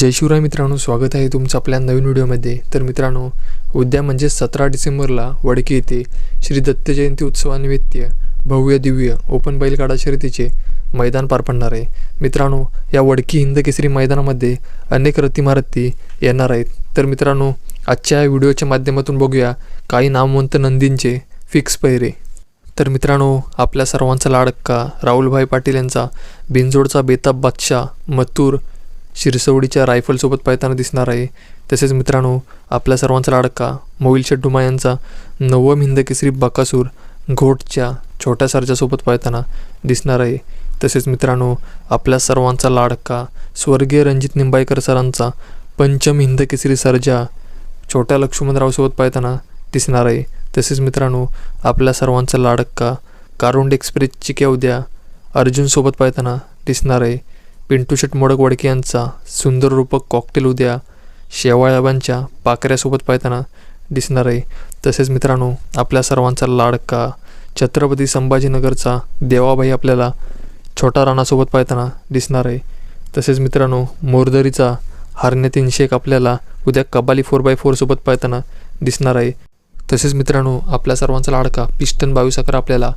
जय शिवराय मित्रांनो स्वागत आहे तुमचं आपल्या नवीन व्हिडिओमध्ये. तर मित्रांनो उद्या म्हणजे सतरा डिसेंबरला वडकी येथे श्री दत्त जयंती उत्सवानिमित्त भव्य दिव्य ओपन बैलगाडा शर्यतीचे मैदान पार पडणार आहे. मित्रांनो या वडकी हिंद केसरी मैदानामध्ये अनेक रतिमारती येणार आहेत. तर मित्रांनो आजच्या या व्हिडिओच्या माध्यमातून बघूया काही नामवंत नंदींचे फिक्स पहिरे तर मित्रांनो आपल्या सर्वांचा लाडका राहुलभाई पाटील यांचा बिनजोडचा बेताब बादशाह मथुर शिरसवडीच्या रायफलसोबत पळताना दिसणार आहे. तसेच मित्रांनो आपल्या सर्वांचा लाडका मोईल शेड्डुमा यांचा नवम हिंद केसरी बकासूर घोटच्या छोट्या सरजासोबत पळताना दिसणार आहे. तसेच मित्रांनो आपल्या सर्वांचा लाडका स्वर्गीय रणजित निंबाळकर सरांचा पंचम हिंद केसरी सर्जा छोट्या लक्ष्मणरावसोबत पळताना दिसणार आहे. तसेच मित्रांनो आपल्या सर्वांचा लाडका कारुंड एक्सप्रेसची केव उद्या अर्जुनसोबत पळताना दिसणार आहे. पिंटू शेट मोडक वडके यांचा सुंदर रूपक कॉकटेल उद्या शेवाळ्याबांच्या पाकऱ्यासोबत पाहताना दिसणार आहे. तसेच मित्रांनो आपल्या सर्वांचा लाडका छत्रपती संभाजीनगरचा देवाबाई आपल्याला छोटा राणासोबत पाहताना दिसणार आहे. तसेच मित्रांनो मोरदरीचा हरण्यातीन शेख आपल्याला उद्या कबाली फोर बाय फोरसोबत पाहताना दिसणार आहे. तसेच मित्रांनो आपल्या सर्वांचा लाडका पिस्टन बावीस अकरा आपल्याला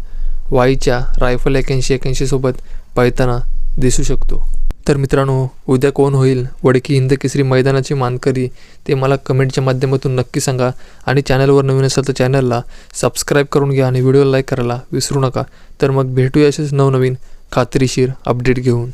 वाईच्या रायफल एक्याऐंशी एक्याऐंशीसोबत पाहताना दिसू शकतो. तर मित्रांनो उद्या कोण होईल? वडकी हिंद केसरी मैदानाची मानकरी ते मला कमेंटच्या माध्यमातून नक्की सांगा आणि चॅनलवर नवीन असेल तर चॅनलला सबस्क्राईब करून घ्या आणि व्हिडिओला लाईक करायला विसरू नका. तर मग भेटूया असेच नवनवीन खात्रीशीर अपडेट घेऊन.